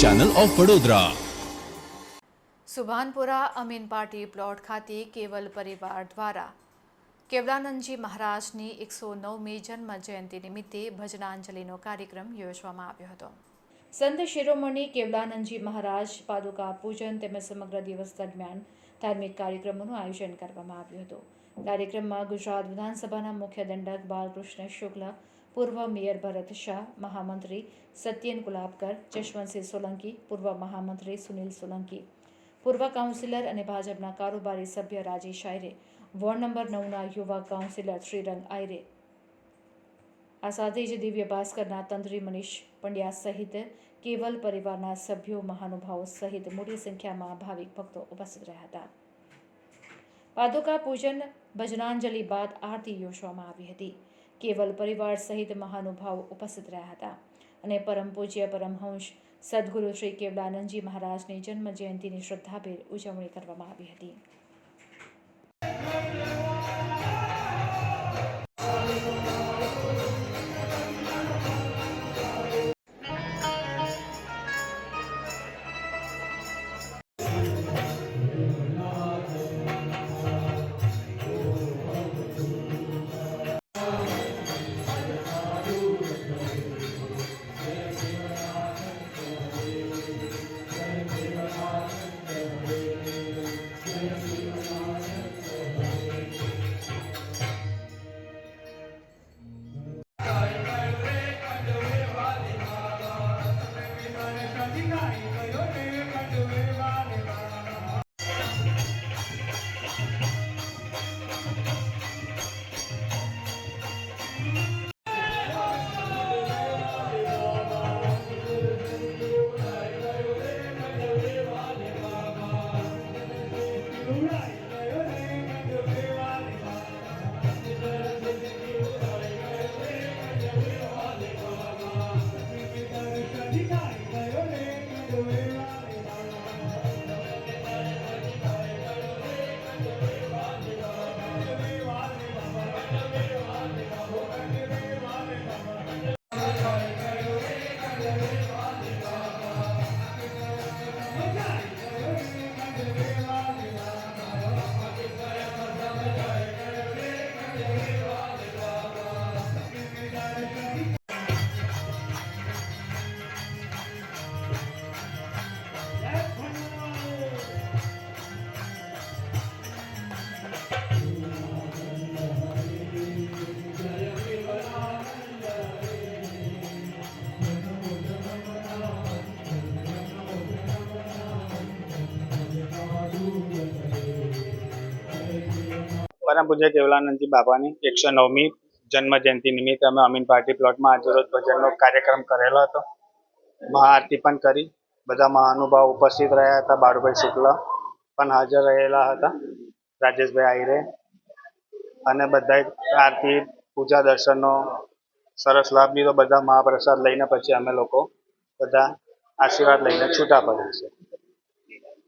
Channel of Vadodara Subhanpura Amin party plot ખાતે કેવલ પરિવાર દ્વારા. કેવલાનંદજી મહારાજની એકસો નવમી જન્મ જયંતિ નિમિત્તે ભજનાંજલિનો કાર્યક્રમ યોજવામાં આવ્યો હતો. સંત શિરોમણી કેવલાનંદજી મહારાજ પાદુકા પૂજન તેમજ સમગ્ર દિવસ દરમિયાન ધાર્મિક કાર્યક્રમોનું આયોજન કરવામાં આવ્યું હતું. કાર્યક્રમમાં ગુજરાત વિધાનસભાના મુખ્ય દંડક બાલકૃષ્ણ શુક્લ પૂર્વ મેયર ભરત શાહ મહામંત્રી સત્યેન ગુલાબકર જશવંતસિંહ સોલંકી પૂર્વ મહામંત્રી સુનિલ સોલંકી પૂર્વ કાઉન્સિલર અને ભાજપના કારોબારી સભ્ય રાજેશ આયરે વોર્ડ નંબર નવના યુવા કાઉન્સિલર શ્રીરંગ આયરે આ સાથે જ દિવ્ય ભાસ્કરના તંત્રી મનીષ પંડ્યા સહિત કેવલ પરિવારના સભ્યો મહાનુભાવો સહિત મોટી સંખ્યામાં ભાવિક ભક્તો ઉપસ્થિત રહ્યા હતા પાદુકા પૂજન ભજનાંજલિ બાદ આરતી યોજવામાં આવી હતી. કેવલ પરિવાર સહિત મહાનુભાવો ઉપસ્થિત રહ્યા હતા અને પરમ પૂજ્ય પરમહંસ સદગુરુ શ્રી કેવડાનંદજી મહારાજની જન્મ જયંતિની શ્રદ્ધાભેર ઉજવણી કરવામાં આવી હતી. પરમ પૂજ્ય કેવલાનંદજી બાબાની એકસો નવમી જન્મ જયંતિ નિમિત્તે અમે અમીન પાર્ટી પ્લોટમાં આજરોજ ભજનનો કાર્યક્રમ કરેલો હતો. મહાઆરતી પણ કરી. બધા મહાનુભાવ ઉપસ્થિત રહ્યા હતા, બાળુભાઈ શુક્લ પણ હાજર રહેલા હતા, રાજેશભાઈ આહિરે અને બધાએ આરતી, પૂજા દર્શનનો સરસ લાભ લીધો. બધા મહાપ્રસાદ લઈને પછી અમે લોકો બધા આશીર્વાદ લઈને છૂટા પડ્યા છે.